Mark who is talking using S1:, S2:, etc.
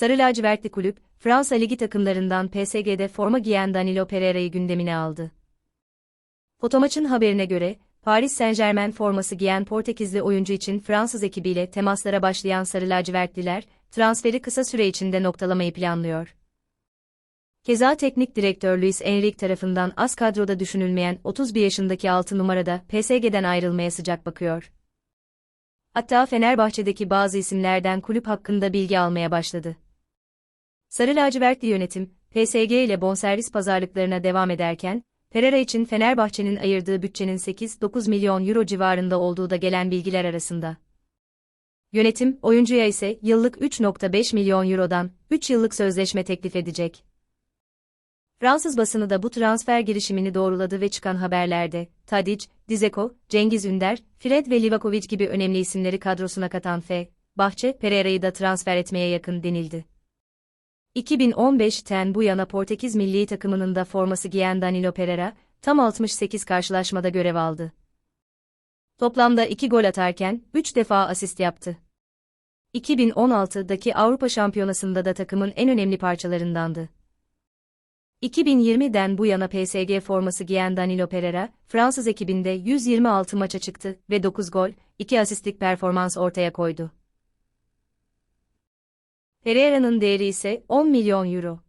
S1: Sarı lacivertli kulüp, Fransa Ligi takımlarından PSG'de forma giyen Danilo Pereira'yı gündemine aldı. Fotomaçın haberine göre, Paris Saint-Germain forması giyen Portekizli oyuncu için Fransız ekibiyle temaslara başlayan Sarı lacivertliler, transferi kısa süre içinde noktalamayı planlıyor. Keza teknik direktör Luis Enrique tarafından az kadroda düşünülmeyen 31 yaşındaki 6 numarada PSG'den ayrılmaya sıcak bakıyor. Hatta Fenerbahçe'deki bazı isimlerden kulüp hakkında bilgi almaya başladı. Sarı lacivertli yönetim, PSG ile bonservis pazarlıklarına devam ederken, Pereira için Fenerbahçe'nin ayırdığı bütçenin 8-9 milyon euro civarında olduğu da gelen bilgiler arasında. Yönetim, oyuncuya ise yıllık 3.5 milyon eurodan 3 yıllık sözleşme teklif edecek. Fransız basını da bu transfer girişimini doğruladı ve çıkan haberlerde, Tadic, Dzeko, Cengiz Ünder, Fred ve Livakovic gibi önemli isimleri kadrosuna katan F. Bahçe, Pereira'yı da transfer etmeye yakın denildi. 2015'ten bu yana Portekiz milli takımının da forması giyen Danilo Pereira, tam 68 karşılaşmada görev aldı. Toplamda 2 gol atarken 3 defa asist yaptı. 2016'daki Avrupa Şampiyonası'nda da takımın en önemli parçalarındandı. 2020'den bu yana PSG forması giyen Danilo Pereira, Fransız ekibinde 126 maça çıktı ve 9 gol, 2 asistlik performans ortaya koydu. Pereira'nın değeri ise 10 milyon euro.